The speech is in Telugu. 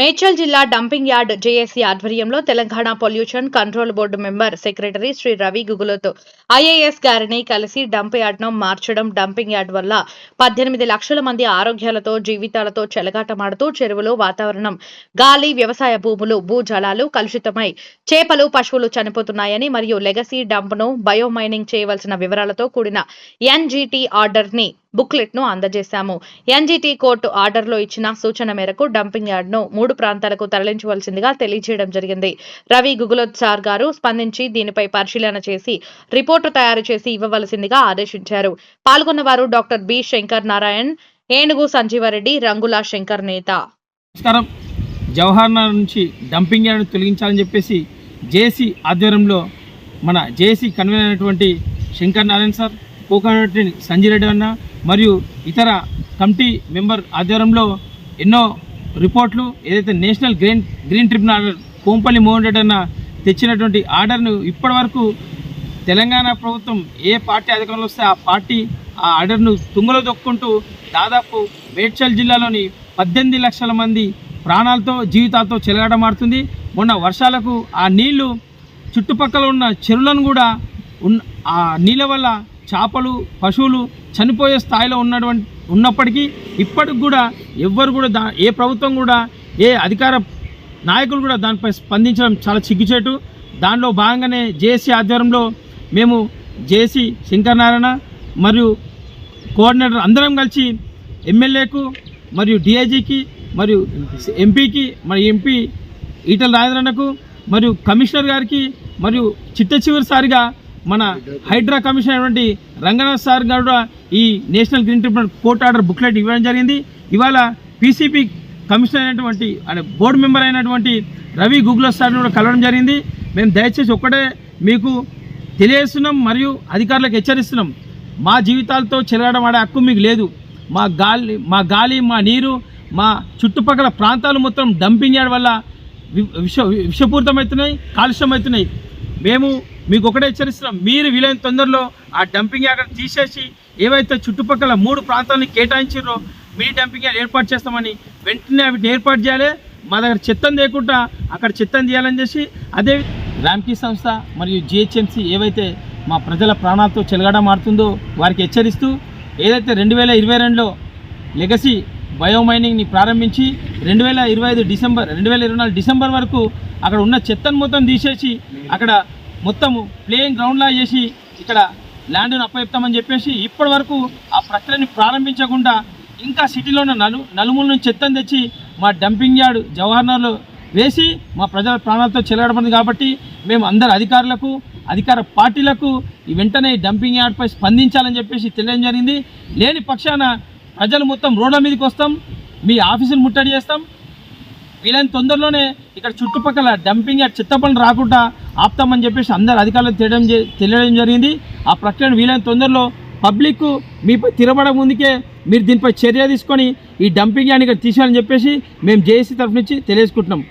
మేడ్చల్ జిల్లా డంపింగ్ యార్డ్ జేఏసీ ఆధ్వర్యంలో Telangana pollution control board member secretary Shri Ravi Gugulothu IAS గారిని కలిసి డంప్ యార్డ్ను మార్చడం. డంపింగ్ యార్డ్ వల్ల పద్దెనిమిది లక్షల మంది ఆరోగ్యాలతో జీవితాలతో చెలగాటమాడుతూ చెరువులు వాతావరణం గాలి వ్యవసాయ భూములు భూజలాలు కలుషితమై చేపలు పశువులు చనిపోతున్నాయని మరియు లెగసీ డంప్ను బయోమైనింగ్ చేయవలసిన వివరాలతో కూడిన ఎన్జీటీ ఆర్డర్ ని బుక్లెట్ను అందజేశాము. ఎన్జీటీ కోర్టు ఆర్డర్లో ఇచ్చిన సూచన మేరకు డంపింగ్ యార్డ్ను మూడు ప్రాంతాలకు తరలించవలసిందిగా తెలియజేయడం జరిగింది. రవి గుగులోత్ సార్ గారు స్పందించి దీనిపై పరిశీలన చేసి రిపోర్టు తయారు చేసి ఇవ్వవలసిందిగా ఆదేశించారు. పాల్గొన్న వారు డాక్టర్ బి. శంకర్ నారాయణ్ ఏనుగు సంజీవారెడ్డి రంగుల శంకర్ నేత. నమస్కారం. జవహర్ నగర్ నుంచి డంపింగ్ యార్డ్ తొలగించాలని చెప్పేసి జేసీ ఆధ్వర్యంలో మన జేసీ కన్వీనర్ అయినటువంటి శంకర్ నారాయణ సార్ కోకానటి సంజయ్ రెడ్డి అన్న మరియు ఇతర కమిటీ మెంబర్ ఆధ్వర్యంలో ఎన్నో రిపోర్ట్లు ఏదైతే national green green tribunal order Kompalli Mohan Reddy అన్న తెచ్చినటువంటి ఆర్డర్ను ఇప్పటి వరకు తెలంగాణ ప్రభుత్వం ఏ పార్టీ అధికారంలో వస్తే ఆ పార్టీ ఆ ఆర్డర్ను తుంగలో దొక్కుంటూ దాదాపు మేడ్చల్ జిల్లాలోని పద్దెనిమిది లక్షల మంది ప్రాణాలతో జీవితాలతో చెలగాటమాడుతుంది మొన్న వర్షాలకు ఆ నీళ్ళు చుట్టుపక్కల ఉన్న చెరువులను కూడా ఉన్న ఆ నీళ్ళ వల్ల చేపలు పశువులు చనిపోయే స్థాయిలో ఉన్నటువంటి ఉన్నప్పటికీ ఇప్పటికి కూడా ఎవ్వరు కూడా దా ఏ ప్రభుత్వం కూడా ఏ అధికార నాయకులు కూడా దానిపై స్పందించడం చాలా చిగ్గుచేటు. దానిలో భాగంగానే జేఏసీ ఆధ్వర్యంలో మేము జేసీ శంకరనారాయణ మరియు కోఆర్డినేటర్ అందరం కలిసి ఎమ్మెల్యేకు మరియు డిఐజీకి మరియు ఎంపీకి మరి ఎంపీ ఈటల రాజేంద్రన్నకు మరియు కమిషనర్ గారికి మరియు చిట్ట చివరిసారిగా మన హైడ్రా కమిషన్ అయినటువంటి రంగనాథ్ సార్ గారు కూడా ఈ national green tribunal court order booklet ఇవ్వడం జరిగింది. ఇవాళ పీసీపీ కమిషనర్ అయినటువంటి అంటే బోర్డు మెంబర్ అయినటువంటి రవి గూగుల్ సార్ని కూడా కలవడం జరిగింది. మేము దయచేసి ఒక్కటే మీకు తెలియజేస్తున్నాం మరియు అధికారులకు హెచ్చరిస్తున్నాం. మా జీవితాలతో చెలగడం ఆడే హక్కు మీకు లేదు. మా గాలి మా గాలి మా నీరు మా చుట్టుపక్కల ప్రాంతాలు మొత్తం డంపింగ్ చేయడం వల్ల వి- విష విషపూరితమవుతున్నాయి కాలుష్యమవుతున్నాయి. మేము మీకు ఒకటే హెచ్చరిస్తున్నాం. మీరు వీలైన తొందరలో ఆ డంపింగ్ యార్డ్ తీసేసి ఏవైతే చుట్టుపక్కల మూడు ప్రాంతాలని కేటాయించారో మీ డంపింగ్ యార్డ్ ఏర్పాటు చేస్తామని వెంటనే వీటిని ఏర్పాటు చేయాలి. మా దగ్గర చెత్తను లేకుండా అక్కడ చెత్తను తీయాలని చేసి అదే ర్యాంకీ సంస్థ మరియు జిహెచ్ఎంసీ ఏవైతే మా ప్రజల ప్రాణాలతో చెలగడం మారుతుందో వారికి హెచ్చరిస్తూ ఏదైతే రెండు వేల ఇరవై రెండులో లెగసీ బయోమైనింగ్ని ప్రారంభించి రెండు వేల ఇరవై ఐదు డిసెంబర్ రెండు వేల ఇరవై నాలుగు డిసెంబర్ వరకు అక్కడ ఉన్న చెత్తను మొత్తం తీసేసి అక్కడ మొత్తము ప్లేయింగ్ గ్రౌండ్లా చేసి ఇక్కడ ల్యాండ్ను అప్పచెప్తామని చెప్పేసి ఇప్పటి వరకు ఆ ప్రక్రియని ప్రారంభించకుండా ఇంకా సిటీలో ఉన్న నలు నలుమూల నుంచి చెత్తను తెచ్చి మా డంపింగ్ యార్డ్ జవహర్నగర్లో వేసి మా ప్రజల ప్రాణాలతో చెలగడబడింది కాబట్టి మేము అందరు అధికారులకు అధికార పార్టీలకు ఈ వెంటనే డంపింగ్ యార్డ్పై స్పందించాలని చెప్పేసి తెలియడం జరిగింది. లేని పక్షాన ప్రజలు మొత్తం రోడ్ల మీదకి వస్తాం. మీ ఆఫీసులు ముట్టడి చేస్తాం. వీలైన తొందరలోనే ఇక్కడ చుట్టుపక్కల డంపింగ్ యార్డ్ చెత్త పనులు రాకుండా ఆపుతామని చెప్పేసి అందరు అధికారులకు తెలియడం తెలియడం జరిగింది. ఆ ప్రక్రియను వీలైన తొందరలో పబ్లిక్ మీపై తిరబడ ముందుకే మీరు దీనిపై చర్య తీసుకొని ఈ డంపింగ్ యార్డ్ ఇక్కడ తీసేయాలని చెప్పేసి మేము జేఏసీ తరఫు నుంచి తెలియజేసుకుంటున్నాం.